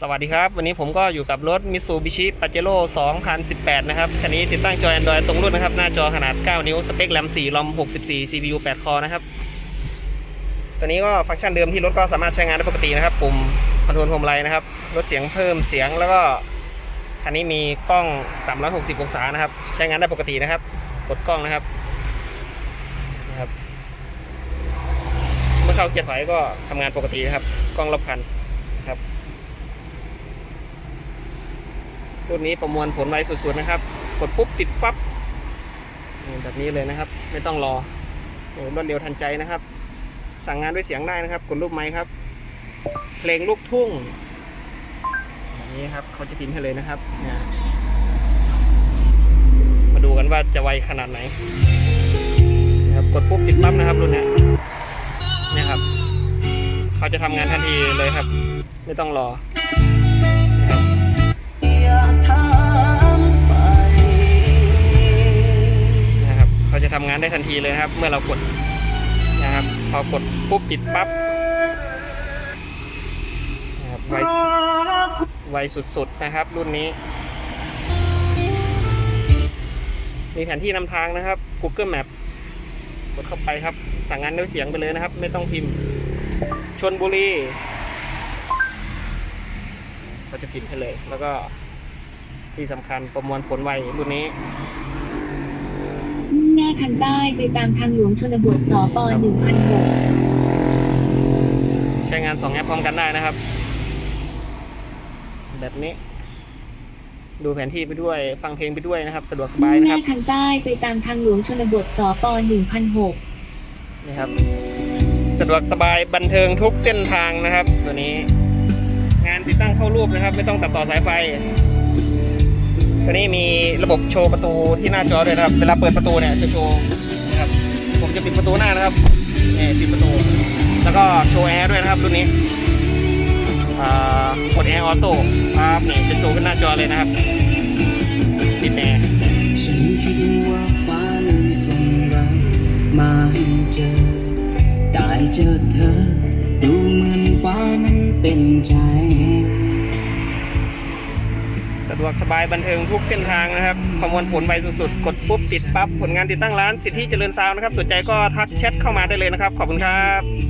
สวัสดีครับ วันนี้ผมก็อยู่กับรถ Mitsubishi Pajero 2018 นะครับ คันนี้ติดตั้งจอ Android ตรงรุ่นนะครับ หน้าจอขนาด 9 นิ้ว สเปคแรม 4 ลอม 64 CPU 8 คอนะครับ ตัวนี้ก็ฟังก์ชันเดิมที่รถก็สามารถใช้งานได้ปกตินะครับ ปุ่มคอนโทรลพวงมาลัยนะครับ ลดเสียงเพิ่มเสียงแล้วก็ คันนี้มีกล้อง 360 องศานะครับ ใช้งานได้ปกตินะครับ กดกล้องนะครับนะครับ เมื่อเข้าเกียร์ถอยก็ทำงานปกตินะครับ กล้องรอบคันนะครับ รุ่นนี้ประมวลผลไวสุดๆนะครับ กดปุ๊บติดปั๊บแบบนี้เลยนะครับ ไม่ต้องรอรวดเร็วทันใจนะครับ สั่งงานด้วยเสียงได้นะครับ กดรูปไม้ครับ เพลงลูกทุ่งแบบนี้ครับเขาจะพิมพ์ให้เลยนะครับมาดูกันว่าจะไวขนาดไหนนะครับกดปุ๊บติดปั๊บนะครับรุ่นนี้เนี่ยครับ เขาจะทำงานทันทีเลยครับ ไม่ต้องรอานได้ทันทีเลยนะครับ เมื่อเรากดนะครับพอกดปุ๊บติดปั๊บนะครับไวไวสุดๆนะครับ รุ่นนี้ มีแผนที่นำทางนะครับ Google Map กดเข้าไปครับ สั่งงานด้วยเสียงไปเลยนะครับ ไม่ต้องพิมพ์ชนบุรีก็จะพิมพ์ให้เลย แล้วก็ที่สำคัญประมวลผลไวรุ่นนี้ ทางใต้ไปตามทางหลวงชนบทสป1006ใช้งาน2แอปพร้อมกันได้นะครับ แบบนี้ ดูแผนที่ไปด้วย ฟังเพลงไปด้วยนะครับ สะดวกสบายมุ่งนะหคน้ารับทางใต้ไปตามทางหลวงชนบทสป1006นี่ครับ สะดวกสบายบันเทิงทุกเส้นทางนะครับ ตัวนี้ งานติดตั้งเข้ารูปนะครับ ไม่ต้องตัดต่อสายไฟ ตัวนี้มีระบบโชว์ประตูที่หน้าจอด้วยนะครับ เวลาเปิดประตูเนี่ยจะโชว์นะครับ ผมจะปิดประตูหน้านะครับนี่ปิดประตู แล้วก็โชว์แอร์ด้วยนะครับรุ่นนี้กดแอร์ออโต้ครับนี่จะโชว์ขึ้นหน้าจอเลยนะครับปิดแอร์มาให้เจอ ได้เจอเธอ ดูเหมือนฟ้านั้นเป็นใจะดวกสบายบันเทิงทุกเส้นทางนะครับประมวลผลไวสุดๆ กดปุ๊บติดปั๊บผลงานติดตั้งร้านสิทธิเจริญซาวน์นะครับสนใจก็ทักแชทเข้ามาได้เลยนะครับ ขอบคุณครับ